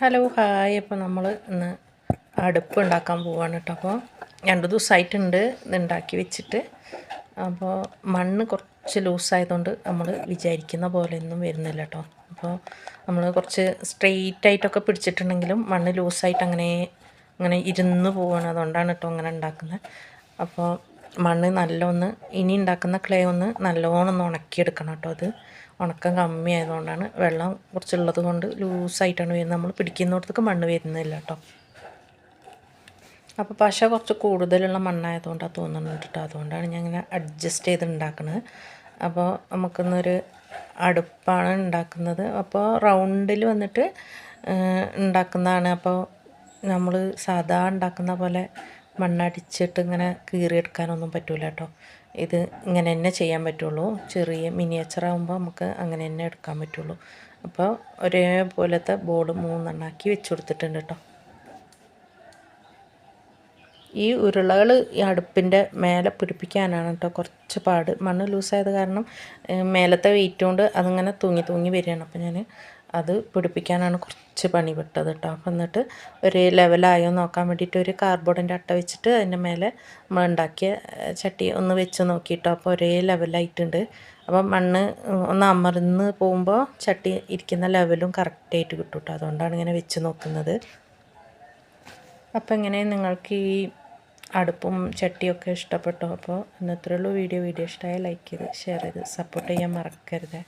Hello hi അപ്പോൾ നമ്മൾ ഇന്ന് അടുപ്പ് ഉണ്ടാക്കാൻ പോവാണ് കേട്ടോ അപ്പോൾ രണ്ട് ദിവസമായിട്ടുണ്ട് ഇത് ഉണ്ടാക്കി വെച്ചിട്ട്. അപ്പോൾ മണ്ണ് കുറച്ച് ലൂസായതുകൊണ്ട് നമ്മൾ വിചാരിക്കുന്ന പോലെ ഒന്നും വരുന്നില്ല കേട്ടോ അപ്പോൾ നമ്മൾ കുറച്ച് സ്ട്രെയിറ്റ് ആയിട്ടൊക്കെ പിടിച്ചിട്ടുണ്ടെങ്കിലും മണ്ണ് ലൂസായിട്ട് അങ്ങനെ അങ്ങനെ ഇരുന്ന് പോവാണ്. അതുകൊണ്ടാണ് കേട്ടോ അങ്ങനെ ഉണ്ടാക്കുന്നത്. അപ്പോൾ മണ്ണ് നല്ലൊന്ന് ഇനി ഉണ്ടാക്കുന്ന ക്ലേ ഒന്ന് നല്ലോണം ഒന്ന് ഉണക്കിയെടുക്കണം കേട്ടോ അത്. ഉണക്കം കമ്മിയായതുകൊണ്ടാണ് വെള്ളം കുറച്ചുള്ളത് കൊണ്ട് ലൂസായിട്ടാണ് വരുന്നത്. നമ്മൾ പിടിക്കുന്നിടത്തേക്ക് മണ്ണ് വരുന്നില്ല കേട്ടോ. അപ്പോൾ പശ കുറച്ച് കൂടുതലുള്ള മണ്ണായതുകൊണ്ടാണ് തോന്നുന്നുണ്ട് കേട്ടോ. അതുകൊണ്ടാണ് ഞാൻ ഇങ്ങനെ അഡ്ജസ്റ്റ് ചെയ്ത് ഉണ്ടാക്കുന്നത് അപ്പോൾ നമുക്കിന്നൊരു അടുപ്പാണ് ഉണ്ടാക്കുന്നത്. അപ്പോൾ റൗണ്ടിൽ വന്നിട്ട് ഉണ്ടാക്കുന്നതാണ്. അപ്പോൾ നമ്മൾ സാധാ ഉണ്ടാക്കുന്ന പോലെ മണ്ണടിച്ചിട്ട് ഇങ്ങനെ കീറിയെടുക്കാനൊന്നും പറ്റില്ല കേട്ടോ ഇത് ഇങ്ങനെ തന്നെ ചെയ്യാൻ പറ്റുള്ളൂ. ചെറിയ മിനിയേച്ചർ ആകുമ്പോൾ നമുക്ക് അങ്ങനെ തന്നെ എടുക്കാൻ പറ്റുള്ളൂ. അപ്പോൾ ഒരേപോലത്തെ ബോർഡ് മൂന്നെണ്ണാക്കി വെച്ച് കൊടുത്തിട്ടുണ്ട് കേട്ടോ ഈ ഉരുളകൾ ഈ അടുപ്പിന്റെ മേലെ പിടിപ്പിക്കാനാണ് കേട്ടോ കുറച്ച് പാട്. മണ്ണ് ലൂസായത് കാരണം മേലത്തെ വെയിറ്റ് കൊണ്ട് അതിങ്ങനെ തൂങ്ങി തൂങ്ങി വരികയാണ്. അപ്പോൾ ഞാൻ അത് പിടിപ്പിക്കാനാണ് കുറച്ച് പണി വിട്ടത് കേട്ടോ. അപ്പം എന്നിട്ട് ഒരു ലെവലായോ നോക്കാൻ വേണ്ടിയിട്ട് ഒരു കാർബോർഡിന്റെ അട്ട വെച്ചിട്ട് അതിന്റെ മേലെ നമ്മൾ ഉണ്ടാക്കിയ ചട്ടി ഒന്ന് വെച്ച് നോക്കിയിട്ടോ. അപ്പോൾ ഒരേ ലെവലായിട്ടുണ്ട്. അപ്പം മണ്ണ് ഒന്ന് അമർന്ന് പോകുമ്പോൾ ചട്ടി ഇരിക്കുന്ന ലെവലും കറക്റ്റായിട്ട് കിട്ടും കേട്ടോ. അതുകൊണ്ടാണ് ഇങ്ങനെ വെച്ച് നോക്കുന്നത്. അപ്പോൾ ഇങ്ങനെ നിങ്ങൾക്ക് ഈ അടുപ്പും ചട്ടിയൊക്കെ ഇഷ്ടപ്പെട്ടോ. അപ്പോൾ ഇന്നത്രയുള്ളൂ വീഡിയോ വീഡിയോ ഇഷ്ടമായ ലൈക്ക് ചെയ്ത് ഷെയർ ചെയ്ത് സപ്പോർട്ട് ചെയ്യാൻ മറക്കരുത്.